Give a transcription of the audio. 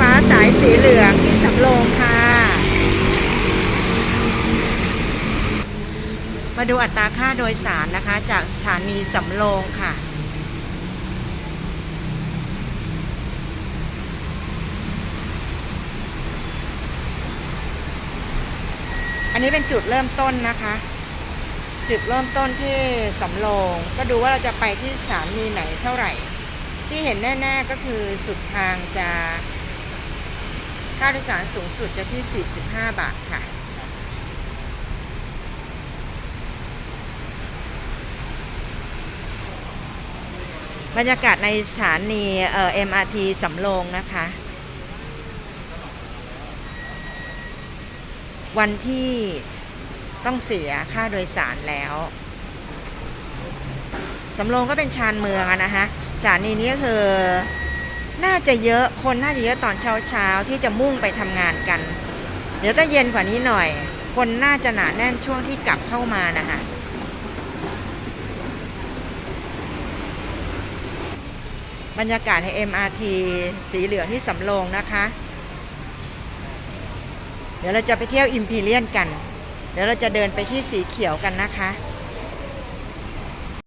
ฟ้าสีเหลืองที่สำโรงค่ะ มาดูอัตราค่าโดยสารนะคะ จากสถานีสำโรงค่ะอันนี้เป็นจุดเริ่มต้นนะคะ จุดเริ่มต้นที่สำโรงก็ดูว่าเราจะไปที่สถานีไหนเท่าไหร่ ที่เห็นแน่ ๆก็คือสุดทางจะ ค่าโดยสารสูงสุดจะที่ 45 บาทค่ะ บรรยากาศในสถานีเอ่อ MRT สำโรงนะคะ วันที่ต้องเสียค่าโดยสารแล้วสำโรงก็เป็นชานเมืองนะคะสถานีนี้ก็คือ น่าจะเยอะคนน่าจะเยอะตอนเช้าเช้าที่จะมุ่งไปทำงานกัน เดี๋ยวถ้าเย็นกว่านี้หน่อย คนน่าจะหนาแน่นช่วงที่กลับเข้ามานะคะบรรยากาศใน MRT สีเหลืองที่สำโรงนะคะ เดี๋ยวเราจะไปเที่ยวอิมพีเรียนกัน เดี๋ยวเราจะเดินไปที่สีเขียวกันนะคะ